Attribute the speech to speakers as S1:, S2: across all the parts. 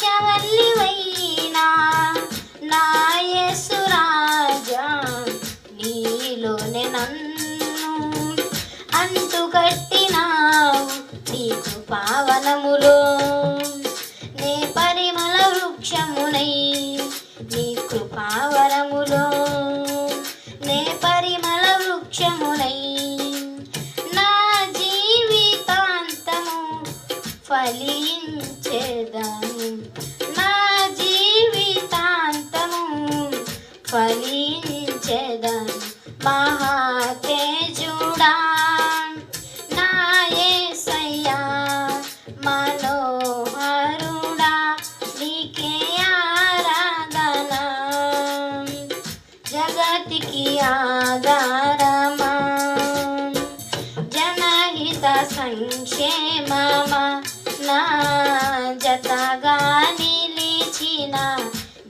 S1: వృక్షవల్లివైనా నా యేసు రాజా నీలోనే నన్ను ఫలించేదాను నా జీవితాంతము ఫలించేదాను మహాతేజుడా. నా యేసయ్యా మనోహరుడా నీకే ఆరాధన. జగతికి ఆధారం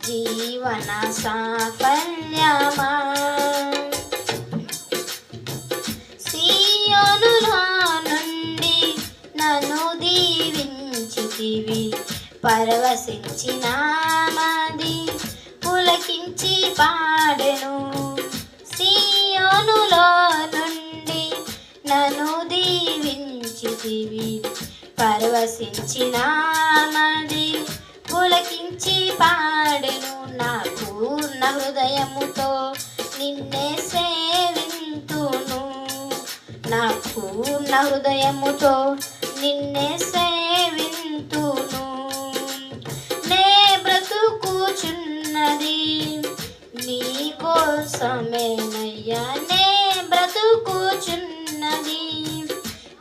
S1: జీవన సాఫల్యమా? సీయోనులో నుండి నన్ను దీవించితివి పరవశించిన మది పులకించి పాడెను. సీయోనులో నుండి నన్ను దీవించితివి పరవశించిన మది పులకించి పాడెను నా పూర్ణ హృదయముతో. నిన్నే సేవింతును నా హృదయముతో. నిన్నే సేవింతును. నే బ్రతుకుచున్నది నీ కోసమేనయ్యా నే బ్రతుకుచున్నది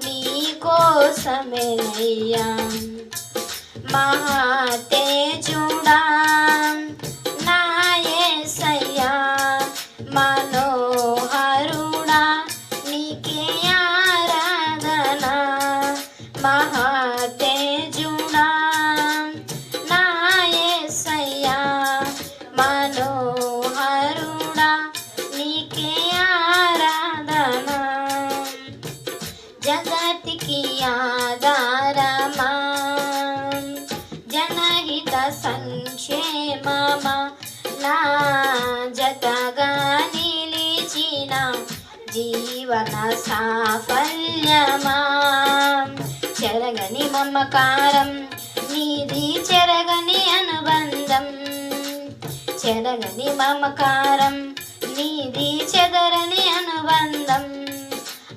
S1: నీ కోసమేనయ్యా మహాతేజుడా నా మనోహరుడా నీకే ఆరాధన. మహాతేజుడా నా మనోహరుడా నీకే ఆరాధన. జగతికి ఆధారమా సంక్షేమమా నా జతగా నిలిచిన జీవన సాఫల్యమా? చెరగని మమకారం నీది చెరగని అనుబంధం. చెరగని మమకారం నీది చెదరని అనుబంధం.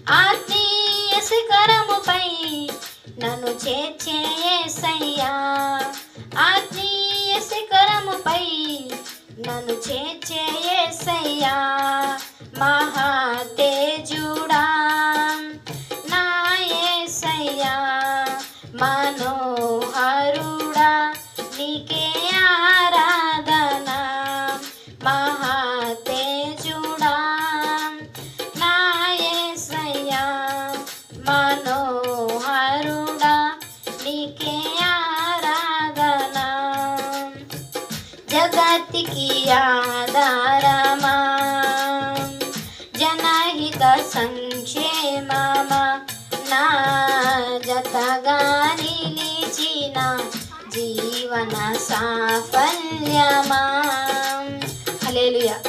S1: ఆత్మీయ శిఖరముపై నన్ను చేర్చే నన్ను చేర్చే యేసయ్యా మహాతేజుడా ఆధారమా? జనహిత సంక్షేమమా నా జతగాని నిలిచిన జీవన సాఫల్యమా? హలేలుయా